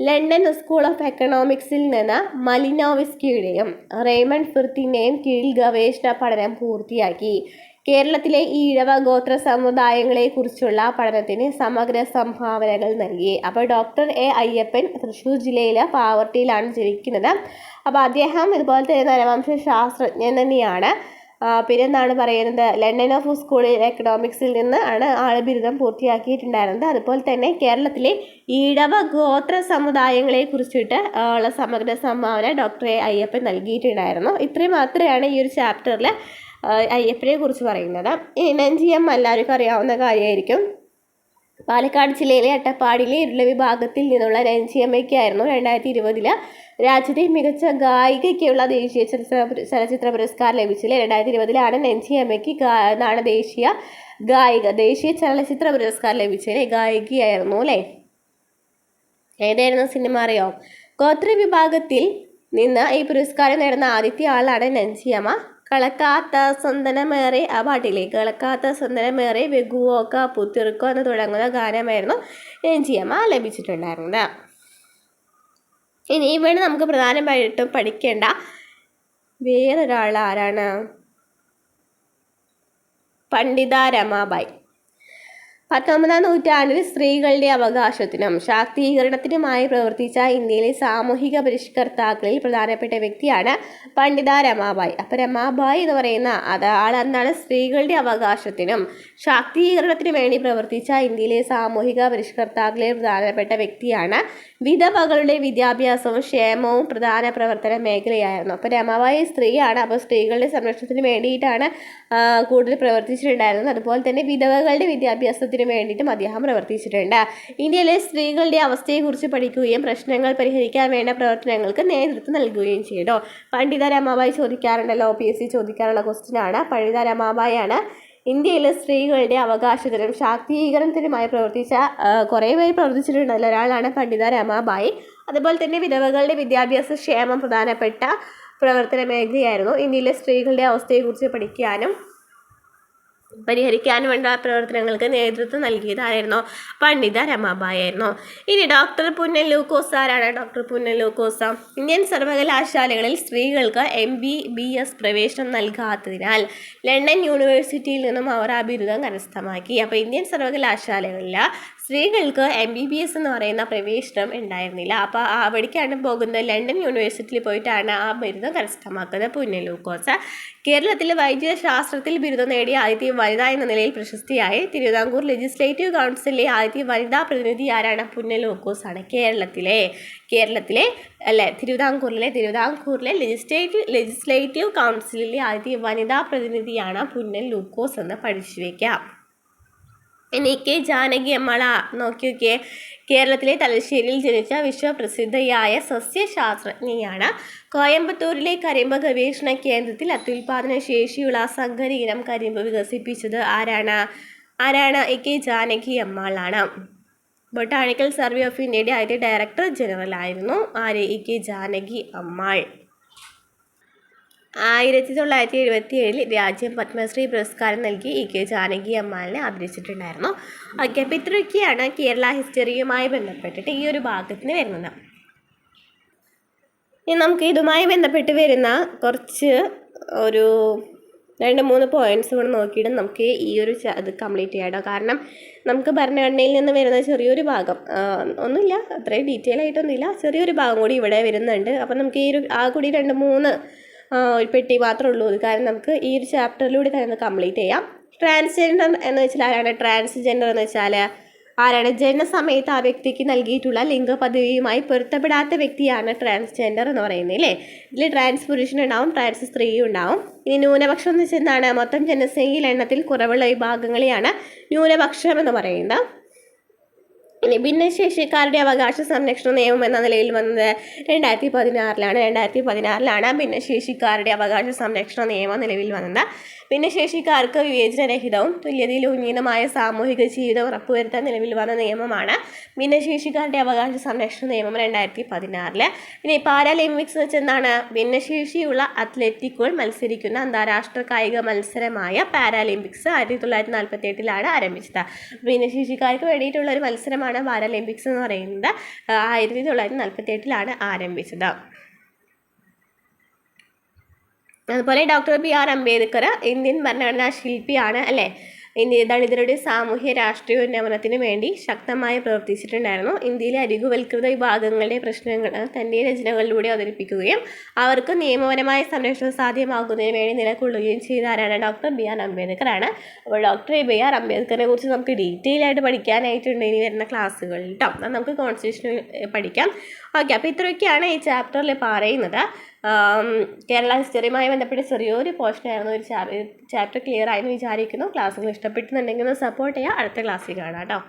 ലണ്ടൻ സ്കൂൾ ഓഫ് എക്കണോമിക്സിൽ നിന്ന് മലിനോവിസ്കിയുടെയും റെയ്മണ്ട് ഫിർത്തിന്റെയും കീഴിൽ ഗവേഷണ പഠനം പൂർത്തിയാക്കി. കേരളത്തിലെ ഈഴവ ഗോത്ര സമുദായങ്ങളെക്കുറിച്ചുള്ള പഠനത്തിന് സമഗ്ര സംഭാവനകൾ നൽകി. അപ്പോൾ ഡോക്ടർ എ അയ്യപ്പൻ തൃശ്ശൂർ ജില്ലയിലെ പാവർട്ടിയിലാണ് ജനിക്കുന്നത്. അപ്പോൾ അദ്ദേഹം ഇതുപോലെ തന്നെ നരവംശ ശാസ്ത്രജ്ഞൻ തന്നെയാണ്. ആ, പിന്നെ എന്താണ് പറയുന്നത് ലണ്ടൻ ഓഫ് സ്കൂളിൽ എക്കണോമിക്സിൽ നിന്ന് ആണ് ആൾ ബിരുദം പൂർത്തിയാക്കിയിട്ടുണ്ടായിരുന്നത്. അതുപോലെ തന്നെ കേരളത്തിലെ ഈഴവ ഗോത്ര സമുദായങ്ങളെ കുറിച്ചിട്ട് ഉള്ള സമഗ്ര സംഭാവന ഡോക്ടർ എ അയ്യപ്പൻ നൽകിയിട്ടുണ്ടായിരുന്നു. ഇത്രയും മാത്രമാണ് ഈ ഒരു ചാപ്റ്ററിൽ അയ്യപ്പനെ കുറിച്ച് പറയുന്നത്. ഇനി നെഞ്ചിയം എല്ലാവർക്കും അറിയാവുന്ന കാര്യമായിരിക്കും. പാലക്കാട് ജില്ലയിലെ അട്ടപ്പാടിയിലെ ഇരുള ഭാഗത്തിൽ നിന്നുള്ള രഞ്ജിയമ്മയ്ക്കായിരുന്നു രണ്ടായിരത്തി ഇരുപതിൽ രാജ്യത്തെ മികച്ച ഗായികയ്ക്കുള്ള ദേശീയ ചലച്ചിത്ര പുരസ്കാരം ലഭിച്ചില്ലേ? രണ്ടായിരത്തി ഇരുപതിലാണ് രഞ്ജിയമ്മയ്ക്ക് എന്നാണ് ദേശീയ ഗായിക ദേശീയ ചലച്ചിത്ര പുരസ്കാരം ലഭിച്ചത്. ഗായികയായിരുന്നു അല്ലേ? ഏതായിരുന്നു സിനിമ അറിയാം? ഗോത്ര വിഭാഗത്തിൽ നിന്ന് ഈ പുരസ്കാരം നേടുന്ന ആദ്യത്തെ ആളാണ് നഞ്ചിയമ്മ കളക്കാത്ത സ്വന്തനമേറെ ആ പാട്ടില്ലേ കളക്കാത്ത സ്വന്തനമേറെ വെഗുവോക്ക പുത്തിറുക്കോ എന്ന് തുടങ്ങുന്ന ഗാനമായിരുന്നു നഞ്ചിയമ്മ ലഭിച്ചിട്ടുണ്ടായിരുന്നത്. ഇനി ഇവിടെ നമുക്ക് പ്രധാനമായിട്ടും പഠിക്കേണ്ട വേറൊരാൾ ആരാണ് പണ്ഡിത രമാബായി. പത്തൊമ്പതാം നൂറ്റാണ്ടിൽ സ്ത്രീകളുടെ അവകാശത്തിനും ശാക്തീകരണത്തിനുമായി പ്രവർത്തിച്ച ഇന്ത്യയിലെ സാമൂഹിക പരിഷ്കർത്താക്കളിൽ പ്രധാനപ്പെട്ട വ്യക്തിയാണ് പണ്ഡിത രമാബായി. അപ്പം രമാബായി എന്ന് പറയുന്ന അത് എന്താണ് സ്ത്രീകളുടെ അവകാശത്തിനും ശാക്തീകരണത്തിനു വേണ്ടി പ്രവർത്തിച്ച ഇന്ത്യയിലെ സാമൂഹിക പരിഷ്കർത്താക്കളിൽ പ്രധാനപ്പെട്ട വ്യക്തിയാണ് വിധവകളുടെ വിദ്യാഭ്യാസവും ക്ഷേമവും പ്രധാന പ്രവർത്തന മേഖലയായിരുന്നു. അപ്പോൾ രമാബായി സ്ത്രീയാണ്. അപ്പോൾ സ്ത്രീകളുടെ സംരക്ഷണത്തിന് വേണ്ടിയിട്ടാണ് കൂടുതൽ പ്രവർത്തിച്ചിട്ടുണ്ടായിരുന്നത്. അതുപോലെ തന്നെ വിധവകളുടെ വിദ്യാഭ്യാസത്തിന് വേണ്ടിയിട്ടും അദ്ദേഹം പ്രവർത്തിച്ചിട്ടുണ്ട്. ഇന്ത്യയിലെ സ്ത്രീകളുടെ അവസ്ഥയെക്കുറിച്ച് പഠിക്കുകയും പ്രശ്നങ്ങൾ പരിഹരിക്കാൻ വേണ്ട പ്രവർത്തനങ്ങൾക്ക് നേതൃത്വം നൽകുകയും ചെയ്തു. പണ്ഡിത രമാബായി ചോദിക്കാറുണ്ടല്ലോ പി എസ് സി ചോദിക്കാറുള്ള ക്വസ്റ്റിനാണ് പണ്ഡിത രമാബായാണ് ഇന്ത്യയിലെ സ്ത്രീകളുടെ അവകാശത്തിനും ശാക്തീകരണത്തിനുമായി പ്രവർത്തിച്ച കുറേ പേര് പ്രവർത്തിച്ചിട്ടുണ്ട് അതിൽ ഒരാളാണ് പണ്ഡിത രമാബായി. അതുപോലെ തന്നെ വിധവകളുടെ വിദ്യാഭ്യാസ ക്ഷേമം പ്രധാനപ്പെട്ട പ്രവർത്തന മേഖലയായിരുന്നു. ഇന്ത്യയിലെ സ്ത്രീകളുടെ അവസ്ഥയെക്കുറിച്ച് പഠിക്കാനും പരിഹരിക്കാനും വേണ്ട പ്രവർത്തനങ്ങൾക്ക് നേതൃത്വം നൽകിയത് പണ്ഡിത രമാബായി ആയിരുന്നു. ഇനി ഡോക്ടർ പുന്നൻ ലൂക്കോസ് ആരാണ്? ഡോക്ടർ പുന്നൻ ലൂക്കോസ ഇന്ത്യൻ സർവകലാശാലകളിൽ സ്ത്രീകൾക്ക് എം ബി ബി എസ് പ്രവേശനം നൽകാത്തതിനാൽ ലണ്ടൻ യൂണിവേഴ്സിറ്റിയിൽ നിന്നും അവർ ആ ബിരുദം കരസ്ഥമാക്കി. അപ്പോൾ ഇന്ത്യൻ സർവകലാശാലകളിൽ സ്ത്രീകൾക്ക് എം ബി ബി എസ് എന്ന് പറയുന്ന പ്രവേശനം ഉണ്ടായിരുന്നില്ല. അപ്പോൾ അവിടേക്കാണ് പോകുന്നത്. ലണ്ടൻ യൂണിവേഴ്സിറ്റിയിൽ പോയിട്ടാണ് ആ ബിരുദം കരസ്ഥമാക്കുന്നത് പുന്നെ ലൂക്കോസ്. കേരളത്തിൽ വൈദ്യശാസ്ത്രത്തിൽ ബിരുദം നേടിയ ആദ്യത്തെ വനിത എന്ന നിലയിൽ പ്രശസ്തിയായി. തിരുവിതാംകൂർ ലെജിസ്ലേറ്റീവ് കൗൺസിലിലെ ആദ്യത്തെ വനിതാ പ്രതിനിധി ആരാണ്? പുന്നൽ ലൂക്കോസ് ആണ്. കേരളത്തിലെ കേരളത്തിലെ അല്ലെ തിരുവിതാംകൂറിലെ തിരുവിതാംകൂറിലെ ലെജിസ്ലേറ്റീവ് ലെജിസ്ലേറ്റീവ് കൗൺസിലിലെ ആദ്യത്തെ വനിതാ പ്രതിനിധിയാണ് പുന്നൽ ലൂക്കോസ് എന്ന് പഠിച്ചു വയ്ക്കാം ഇനി കെ ജാനകി അമ്മള നോക്കി നോക്കിയേ. കേരളത്തിലെ തലശ്ശേരിയിൽ ജനിച്ച വിശ്വപ്രസിദ്ധയായ സസ്യശാസ്ത്രജ്ഞയാണ്. കോയമ്പത്തൂരിലെ കരിമ്പ് ഗവേഷണ കേന്ദ്രത്തിൽ അത്യുൽപാദന ശേഷിയുള്ള സങ്കര ഇനം കരിമ്പ് വികസിപ്പിച്ചത് ആരാണ്? ആരാണ്? എ കെ ജാനകി അമ്മാളാണ് ബൊട്ടാണിക്കൽ സർവേ ഓഫ് ഇന്ത്യയുടെ ആദ്യത്തെ ഡയറക്ടർ ജനറൽ ആയിരുന്നു ആര്? എ കെ ജാനകി അമ്മാൾ ആയിരത്തി തൊള്ളായിരത്തി എഴുപത്തി ഏഴിൽ രാജ്യം പത്മശ്രീ പുരസ്കാരം നൽകി ഇ കെ ജാനകി അമ്മാളിനെ ആദരിച്ചിട്ടുണ്ടായിരുന്നു ഓക്കെ അപ്പോൾ ഇത്രയൊക്കെയാണ് കേരള ഹിസ്റ്ററിയുമായി ബന്ധപ്പെട്ടിട്ട് ഈ ഒരു ഭാഗത്തിന് വരുന്നത്. ഇനി നമുക്ക് ഇതുമായി ബന്ധപ്പെട്ട് വരുന്ന കുറച്ച് ഒരു രണ്ട് മൂന്ന് പോയിന്റ്സ് കൂടെ നോക്കിയിട്ട് നമുക്ക് ഈ ഒരു ഇത് കംപ്ലീറ്റ് ചെയ്യാം കാരണം നമുക്ക് ഭരണഘടനയിൽ നിന്ന് വരുന്ന ചെറിയൊരു ഭാഗം ഒന്നുമില്ല അത്രയും ഡീറ്റെയിൽ ആയിട്ടൊന്നുമില്ല. ചെറിയൊരു ഭാഗം കൂടി ഇവിടെ വരുന്നുണ്ട്. അപ്പം നമുക്ക് ഈ ഒരു ആ കൂടി രണ്ട് മൂന്ന് ഒരു പെട്ടി മാത്രമേ ഉള്ളൂ. ഇത് കാരണം നമുക്ക് ഈ ഒരു ചാപ്റ്ററിലൂടെ തന്നെ ഒന്ന് കംപ്ലീറ്റ് ചെയ്യാം. ട്രാൻസ്ജെൻഡർ എന്ന് വെച്ചാൽ ആരാണ്? ട്രാൻസ്ജെൻഡർ എന്ന് വെച്ചാൽ ആരാണ്? ജനന സമയത്ത് ആ വ്യക്തിക്ക് നൽകിയിട്ടുള്ള ലിംഗപദവിയുമായി പൊരുത്തപ്പെടാത്ത വ്യക്തിയാണ് ട്രാൻസ്ജെൻഡർ എന്ന് പറയുന്നത് അല്ലേ ഇതിൽ ട്രാൻസ് പുരുഷനുണ്ടാവും ട്രാൻസ് സ്ത്രീയും ഉണ്ടാവും. ഇനി ന്യൂനപക്ഷം എന്ന് വെച്ചാൽ എന്താണ്? മൊത്തം ജനസംഖ്യയിൽ എണ്ണത്തിൽ കുറവുള്ള വിഭാഗങ്ങളെയാണ് ന്യൂനപക്ഷം എന്ന് പറയുന്നത്. ഇനി ഭിന്നശേഷിക്കാരുടെ അവകാശ സംരക്ഷണ നിയമം എന്ന നിലയിൽ വന്നത് രണ്ടായിരത്തി പതിനാറിലാണ് രണ്ടായിരത്തി പതിനാറിലാണ് ഭിന്നശേഷിക്കാരുടെ അവകാശ സംരക്ഷണ നിയമം നിലവിൽ വന്നത്. ഭിന്നശേഷിക്കാർക്ക് വിവേചനരഹിതവും തുല്യതയിലൂന്നിതമായ സാമൂഹിക ജീവിതം ഉറപ്പുവരുത്താൻ നിലവിൽ വന്ന നിയമമാണ്. ഭിന്നശേഷിക്കാരുടെ അവകാശ സംരക്ഷണ നിയമം രണ്ടായിരത്തി പതിനാറിൽ ഇനി പാരാലിമ്പിക്സ് വെച്ച് എന്താണ്? ഭിന്നശേഷിയുള്ള അത്ലറ്റിക്കുകൾ മത്സരിക്കുന്ന അന്താരാഷ്ട്ര കായിക മത്സരമായ പാരാലിമ്പിക്സ് ആയിരത്തി തൊള്ളായിരത്തി നാൽപ്പത്തി എട്ടിലാണ് ആരംഭിച്ചത്. ഭിന്നശേഷിക്കാർക്ക് വേണ്ടിയിട്ടുള്ള ഒരു മത്സരമാണ് പാരാലിമ്പിക്സ് എന്ന് പറയുന്നത്. ആയിരത്തി തൊള്ളായിരത്തി നാൽപ്പത്തി എട്ടിലാണ് ആരംഭിച്ചത്. അതുപോലെ doctor B R Ambedkar Indian ഭരണഘടനാ ശില്പിയാണ് അല്ലേ? ഇന്ത്യ ദളിതരുടെ സാമൂഹ്യ രാഷ്ട്രീയ ഉന്നമനത്തിന് വേണ്ടി ശക്തമായി പ്രവർത്തിച്ചിട്ടുണ്ടായിരുന്നു. ഇന്ത്യയിലെ അരികുവൽകൃത വിഭാഗങ്ങളുടെ പ്രശ്നങ്ങൾ തന്റെ രചനകളിലൂടെ അവതരിപ്പിക്കുകയും അവർക്ക് നിയമപരമായ സംരക്ഷണം സാധ്യമാക്കുന്നതിന് വേണ്ടി നിലകൊള്ളുകയും ചെയ്ത ആരാണ്? ഡോക്ടർ ബി ആർ അംബേദ്കർ ആണ്. അപ്പോൾ ഡോക്ടർ ബി ആർ അംബേദ്കറിനെ കുറിച്ച് നമുക്ക് ഡീറ്റെയിൽ ആയിട്ട് പഠിക്കാനായിട്ടുണ്ട് ഇനി വരുന്ന ക്ലാസ്സുകളിൽ കേട്ടോ നമുക്ക് കോൺസ്റ്റിറ്റ്യൂഷൻ പഠിക്കാം. ഓക്കെ അപ്പോൾ ഇത്രയൊക്കെയാണ് ഈ ചാപ്റ്ററിൽ പറയുന്നത്. കേരള ഹിസ്റ്ററിയുമായി ബന്ധപ്പെട്ട് ചെറിയൊരു പോർഷനായിരുന്നു ഒരു ചാപ്റ്റർ ക്ലിയർ ആയെന്ന് വിചാരിക്കുന്നു. ക്ലാസ്സുകൾ ഇഷ്ടപ്പെട്ടുന്നുണ്ടെങ്കിൽ ഒന്ന് സപ്പോർട്ട് ചെയ്യുക. അടുത്ത ക്ലാസ്സിൽ കാണാം കേട്ടോ.